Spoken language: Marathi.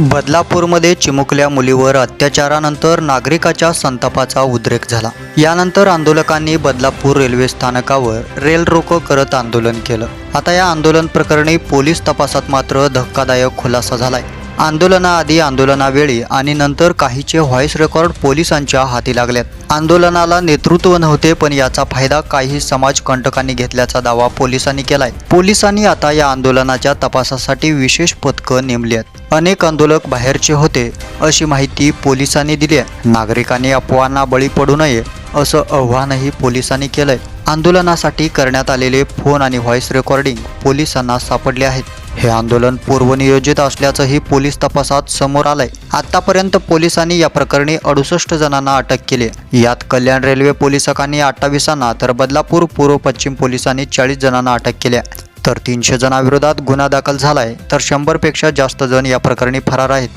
बदलापूरमध्ये चिमुकल्या मुलीवर अत्याचारानंतर नागरिकाच्या संतापाचा उद्रेक झाला. यानंतर आंदोलकांनी बदलापूर रेल्वे स्थानकावर रेल रोको करत आंदोलन केलं. आता या आंदोलन प्रकरणी पोलीस तपासात मात्र धक्कादायक खुलासा झालाय. आंदोलनाआधी आंदोलनावेळी आणि नंतर काहीचे व्हॉइस रेकॉर्ड पोलिसांच्या हाती लागल्यात आंदोलनाला नेतृत्व नव्हते पण याचा फायदा काही समाजकंटकांनी घेतल्याचा दावा पोलिसांनी केलाय. पोलिसांनी आता या आंदोलनाच्या तपासासाठी विशेष पथकं नेमली आहेत. अनेक आंदोलक बाहेरचे होते अशी माहिती पोलिसांनी दिली आहे. नागरिकांनी अफवांना बळी पडू नये असं आव्हानही पोलिसांनी केलंय. आंदोलनासाठी करण्यात आलेले फोन आणि व्हॉइस रेकॉर्डिंग पोलिसांना सापडले आहेत. हे आंदोलन पूर्वनियोजित असल्याचंही पोलीस तपासात समोर आलंय. आतापर्यंत पोलिसांनी या प्रकरणी अडुसष्ट जणांना अटक केली. यात कल्याण रेल्वे पोलिसांनी अठ्ठावीसांना तर बदलापूर पूर्व पश्चिम पोलिसांनी चाळीस जणांना अटक केली तर तीनशे जणांविरोधात गुन्हा दाखल झालाय तर शंभरपेक्षा जास्त जण या प्रकरणी फरार आहेत.